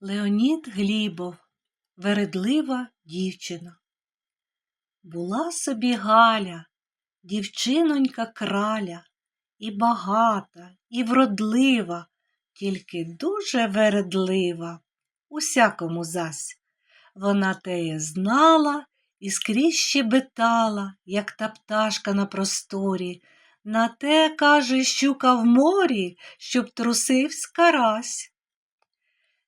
Леонід Глібов, вередлива дівчина. Була собі Галя, дівчинонька краля, і багата, і вродлива, тільки дуже вередлива, усякому зась. Вона теє знала і скрізь щебетала, як та пташка на просторі. На те, каже, щука в морі, щоб трусивсь карась.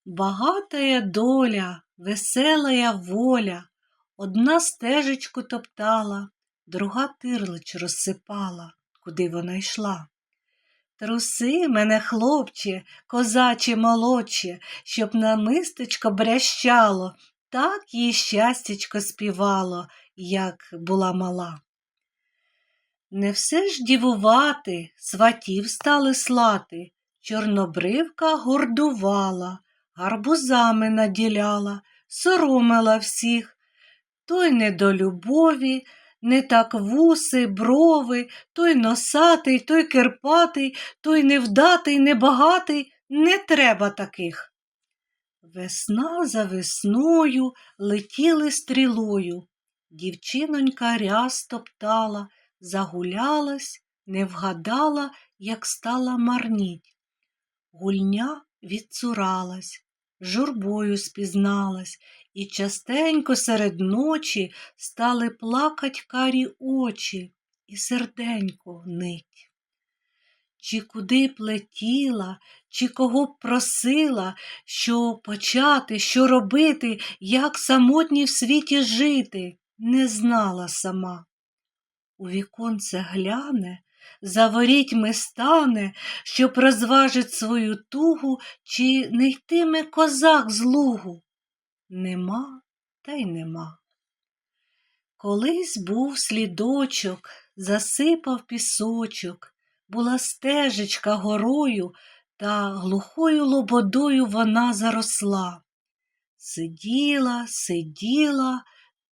Багатая доля, веселая воля, Одна стежечку топтала, друга тирлич розсипала, куди вона йшла. Труси мене, хлопче, козаче молодче, Щоб намистечко брящало, так їй щастячко співало, як була мала. Не все ж дівувати, сватів стали слати, Чорнобривка гордувала, гарбузами наділяла, соромила всіх. Той не до любові, не так вуси, брови, той носатий, той кирпатий, той невдатий, небагатий, не треба таких. Весна за весною летіли стрілою. Дівчинонька ряс топтала, загулялась, не вгадала, як стала марніть. Гульня відцуралась, журбою спізналась, і частенько серед ночі стали плакать карі очі і серденько нить. Чи куди б летіла, чи кого просила, що почати, що робити, як самотній в світі жити, не знала сама. У віконце гляне, за ворітьми стане, щоб розважить свою тугу, чи не йтиме козак з лугу. Нема та й нема. Колись був слідочок, засипав пісочок, була стежечка горою, та глухою лободою вона заросла. Сиділа, сиділа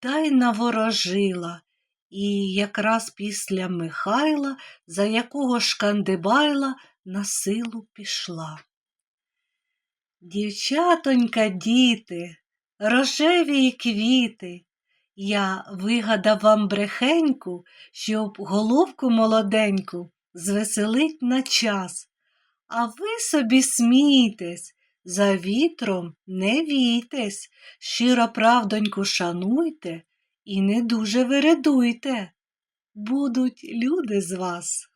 та й наворожила, і якраз після Михайла, за якого шкандибайла, на силу пішла. Дівчатонька, діти, рожеві й квіти, я вигадав вам брехеньку, щоб головку молоденьку звеселить на час. А ви собі смійтесь, за вітром не війтесь, щиро правдоньку шануйте і не дуже вередуйте. Будуть люди з вас.